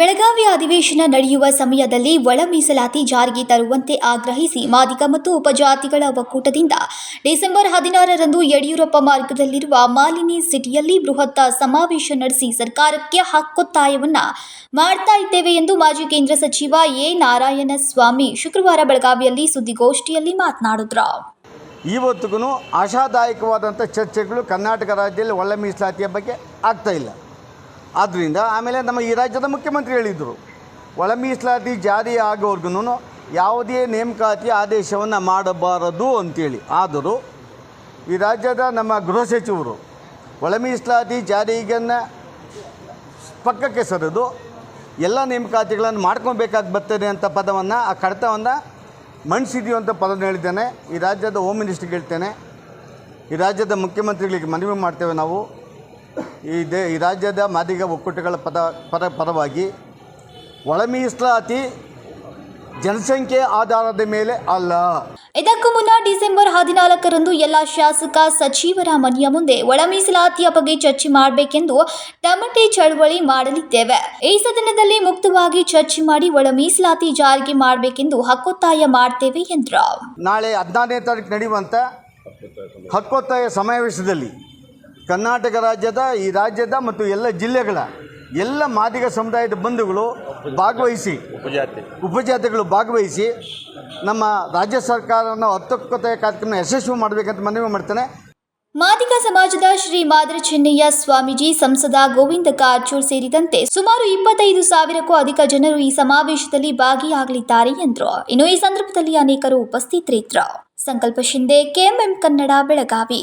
ಬೆಳಗಾವಿ ಅಧಿವೇಶನ ನಡೆಯುವ ಸಮಯದಲ್ಲಿ ಒಳ ಮೀಸಲಾತಿ ಜಾರಿಗೆ ತರುವಂತೆ ಆಗ್ರಹಿಸಿ ಮಾದಿಗ ಮತ್ತು ಉಪಜಾತಿಗಳ ಒಕ್ಕೂಟದಿಂದ ಡಿಸೆಂಬರ್ ಹದಿನಾರರಂದು ಯಡಿಯೂರಪ್ಪ ಮಾರ್ಗದಲ್ಲಿರುವ ಮಾಲಿನಿ ಸಿಟಿಯಲ್ಲಿ ಬೃಹತ್ ಸಮಾವೇಶ ನಡೆಸಿ ಸರ್ಕಾರಕ್ಕೆ ಹಕ್ಕೊತ್ತಾಯವನ್ನ ಮಾಡ್ತಾ ಇದ್ದೇವೆ ಎಂದು ಮಾಜಿ ಕೇಂದ್ರ ಸಚಿವ ಎ. ನಾರಾಯಣಸ್ವಾಮಿ ಶುಕ್ರವಾರ ಬೆಳಗಾವಿಯಲ್ಲಿ ಸುದ್ದಿಗೋಷ್ಠಿಯಲ್ಲಿ ಮಾತನಾಡಿದ್ರು. ಇವತ್ತಿಗೂ ಆಶಾದಾಯಕವಾದಂಥ ಚರ್ಚೆಗಳು ಕರ್ನಾಟಕ ರಾಜ್ಯದಲ್ಲಿ ಒಳ್ಳೆ ಮೀಸಲಾತಿಯ ಬಗ್ಗೆ ಆಗ್ತಾ ಇಲ್ಲ. ಆದ್ದರಿಂದ ಆಮೇಲೆ ನಮ್ಮ ಈ ರಾಜ್ಯದ ಮುಖ್ಯಮಂತ್ರಿ ಹೇಳಿದರು, ಒಳ ಮೀಸಲಾತಿ ಜಾರಿ ಆಗೋವರೆಗೂ ಯಾವುದೇ ನೇಮಕಾತಿ ಆದೇಶವನ್ನು ಮಾಡಬಾರದು ಅಂತೇಳಿ. ಆದರೂ ಈ ರಾಜ್ಯದ ನಮ್ಮ ಗೃಹ ಸಚಿವರು ಒಳ ಮೀಸಲಾತಿ ಜಾರಿಗನ್ನು ಪಕ್ಕಕ್ಕೆ ಸರಿದು ಎಲ್ಲ ನೇಮಕಾತಿಗಳನ್ನು ಮಾಡ್ಕೊಬೇಕಾಗಿ ಬರ್ತದೆ ಅಂತ ಪದವನ್ನು, ಆ ಕಡತವನ್ನು ಮಂಡಿಸಿದೀವಿ ಅಂತ ಪದವನ್ನು ಹೇಳಿದ್ದೇನೆ. ಈ ರಾಜ್ಯದ ಹೋಮ್ ಮಿನಿಸ್ಟ್ರಿಗೆ ಹೇಳ್ತೇನೆ ಈ ರಾಜ್ಯದ ಮುಖ್ಯಮಂತ್ರಿಗಳಿಗೆ ಮನವಿ ಮಾಡ್ತೇವೆ ನಾವು. ಈ ದೇ ಈ ರಾಜ್ಯದ ಮಾದಿಗ ಒಕ್ಕೂಟಗಳ ಪದ ಪದ ಪರವಾಗಿ ಒಳ ಮೀಸಲಾತಿ ಜನಸಂಖ್ಯೆ ಆಧಾರದ ಮೇಲೆ ಅಲ್ಲ. ಇದಕ್ಕೂ ಮುನ್ನ ಡಿಸೆಂಬರ್ ಹದಿನಾಲ್ಕರಂದು ಎಲ್ಲ ಶಾಸಕ ಸಚಿವರ ಮನೆಯ ಮುಂದೆ ಒಳ ಮೀಸಲಾತಿಯ ಬಗ್ಗೆ ಚರ್ಚೆ ಮಾಡಬೇಕೆಂದು ಟಮಟೆ ಚಳವಳಿ ಮಾಡಲಿದ್ದೇವೆ. ಈ ಸದನದಲ್ಲಿ ಮುಕ್ತವಾಗಿ ಚರ್ಚೆ ಮಾಡಿ ಒಳ ಮೀಸಲಾತಿ ಜಾರಿಗೆ ಮಾಡಬೇಕೆಂದು ಹಕ್ಕೊತ್ತಾಯ ಮಾಡ್ತೇವೆ ಎಂದ್ರ. ನಾಳೆ ಹದಿನಾರನೇ ತಾರೀಕು ನಡೆಯುವಂಥ ಹಕ್ಕೊತ್ತಾಯ ಸಮಾವೇಶದಲ್ಲಿ ಕರ್ನಾಟಕ ರಾಜ್ಯದ ಈ ರಾಜ್ಯದ ಮತ್ತು ಎಲ್ಲ ಜಿಲ್ಲೆಗಳ ಎಲ್ಲ ಮಾದಿಗ ಸಮುದಾಯದ ಬಂಧುಗಳು ಭಾಗವಹಿಸಿ ಉಪಜಾತಿ. ಉಪಜಾತಿಗಳು ಭಾಗವಹಿಸಿ ನಮ್ಮ ರಾಜ್ಯ ಸರ್ಕಾರನ ಹತ್ತೊಕ್ಕತೆಯ ಕಾರ್ಯಕ್ರಮ ಯಶಸ್ವಿ ಮಾಡಬೇಕಂತ ಮನವಿ ಮಾಡ್ತೇನೆ. ಮಾದಿಗ ಸಮಾಜದ ಶ್ರೀ ಮಾದರಿ ಚೆನ್ನಯ್ಯ ಸ್ವಾಮೀಜಿ ಸಂಸದ ಗೋವಿಂದ ಕಾರಜೋಳ್ ಸೇರಿದಂತೆ ಸುಮಾರು ಇಪ್ಪತ್ತೈದು ಸಾವಿರಕ್ಕೂ ಅಧಿಕ ಜನರು ಈ ಸಮಾವೇಶದಲ್ಲಿ ಭಾಗಿಯಾಗಲಿದ್ದಾರೆ ಎಂದರು. ಇನ್ನು ಈ ಸಂದರ್ಭದಲ್ಲಿ ಅನೇಕರು ಉಪಸ್ಥಿತರಿದ್ದರು. ಸಂಕಲ್ಪ ಶಿಂದೆ ಕೆಎಂಎಂ ಕನ್ನಡ ಬೆಳಗಾವಿ.